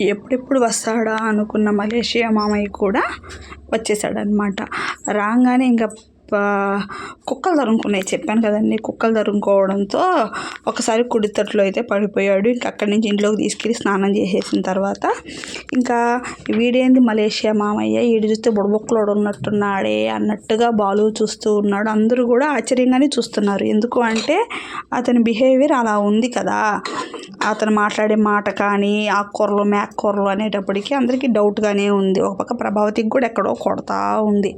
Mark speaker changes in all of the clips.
Speaker 1: ఎప్పుడెప్పుడు వస్తాడా అనుకున్న మలేషియా మామయ్య కూడా వచ్చేసాడనమాట రాగానే ఇంకా కుక్కలు తరుముకున్నాయి. చెప్పాను కదండి కుక్కలు తరుముకోవడంతో ఒకసారి కుడి తట్లో అయితే పడిపోయాడు. ఇంకా అక్కడి నుంచి ఇంట్లోకి తీసుకెళ్ళి స్నానం చేసేసిన తర్వాత ఇంకా వీడేంది మలేషియా మామయ్య? ఈడు చూస్తే బుడబొక్కలోడు ఉన్నట్టున్నాడే అన్నట్టుగా బాలు చూస్తూ ఉన్నాడు. అందరూ కూడా ఆశ్చర్యంగానే చూస్తున్నారు. ఎందుకు అంటే అతని బిహేవియర్ అలా ఉంది కదా. అతను మాట్లాడే మాట కానీ ఆకుకూరలు మేకూరలు అనేటప్పటికీ అందరికీ డౌట్గానే ఉంది. ఒక పక్క ప్రభావతికి కూడా ఎక్కడో కొడతా ఉంది.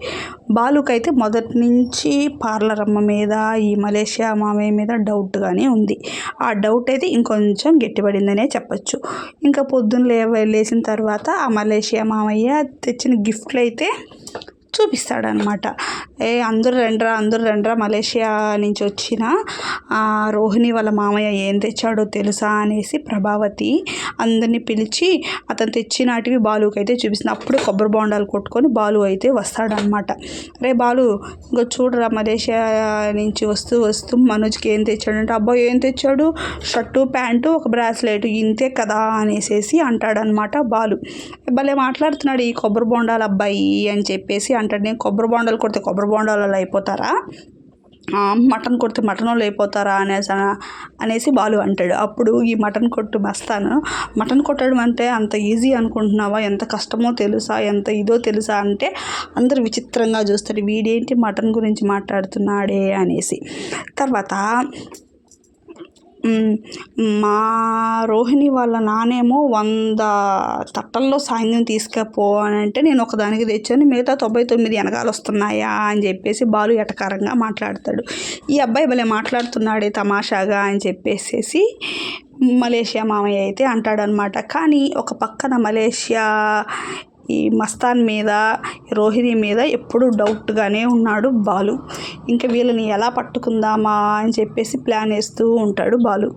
Speaker 1: బాలుకైతే మొదటి నుంచి పార్లర్ అమ్మ మీద ఈ మలేషియా మామయ్య మీద డౌట్గానే ఉంది. ఆ డౌట్ అయితే ఇంకొంచెం గట్టిపడిందనే చెప్పచ్చు. ఇంకా పొద్దున్న లేవ లేచిన తర్వాత ఆ మలేషియా మామయ్య తెచ్చిన గిఫ్ట్లు అయితే చూపిస్తాడనమాట. ఏ అందరూ రండ్రా అందరూ రండ్రా మలేషియా నుంచి వచ్చిన రోహిణి వాళ్ళ మామయ్య ఏం తెచ్చాడో తెలుసా అనేసి ప్రభావతి అందరినీ పిలిచి అతను తెచ్చినాటివి బాలుకి అయితే చూపిస్తుంది అప్పుడు కొబ్బరి బొండాలు కొట్టుకొని బాలు అయితే వస్తాడనమాట. రే బాలు ఇంకా చూడరా మలేషియా నుంచి వస్తూ వస్తూ మనోజ్కి ఏం తెచ్చాడంటే అబ్బాయి ఏం తెచ్చాడు? షర్టు ప్యాంటు ఒక బ్రాస్లెట్ ఇంతే కదా అనేసేసి అంటాడనమాట బాలు. భలే మాట్లాడుతున్నాడు ఈ కొబ్బరి బొండాలు అబ్బాయి అని చెప్పేసి అంటాడు నేను కొబ్బరి బొండాలు కొడితే కొబ్బరి బొండాలు అయిపోతారా? మటన్ కొడితే మటన్ వాళ్ళు అయిపోతారా? అనేసి అనేసి బాలు అంటాడు. అప్పుడు ఈ మటన్ కొట్టు మస్తాను మటన్ కొట్టడం అంటే అంత ఈజీ అనుకుంటున్నావా? ఎంత కష్టమో తెలుసా? ఎంత ఇదో తెలుసా అంటే అందరు విచిత్రంగా చూస్తారు. వీడేంటి మటన్ గురించి మాట్లాడుతున్నాడే అనేసి. తర్వాత మా రోహిణి వాళ్ళ నానేమో వంద తట్టల్లో సాయంత్రం తీసుకపో అని అంటే నేను ఒకదానికి తెచ్చాను మిగతా తొంభై తొమ్మిది వెనకాల వస్తున్నాయా అని చెప్పేసి బాలు ఎటకారంగా మాట్లాడతాడు. ఈ అబ్బాయి భలే మాట్లాడుతున్నాడే తమాషాగా అని చెప్పేసేసి మలేషియా మామయ్య అయితే అంటాడనమాట. కానీ ఒక పక్కన మలేషియా ఈ మస్తాన్ మీద రోహిణి మీద ఎప్పుడూ డౌట్గానే ఉన్నాడు బాలు. ఇంకా వీళ్ళని ఎలా పట్టుకుందామా అని చెప్పేసి ప్లాన్ వేస్తూ ఉంటాడు బాలు.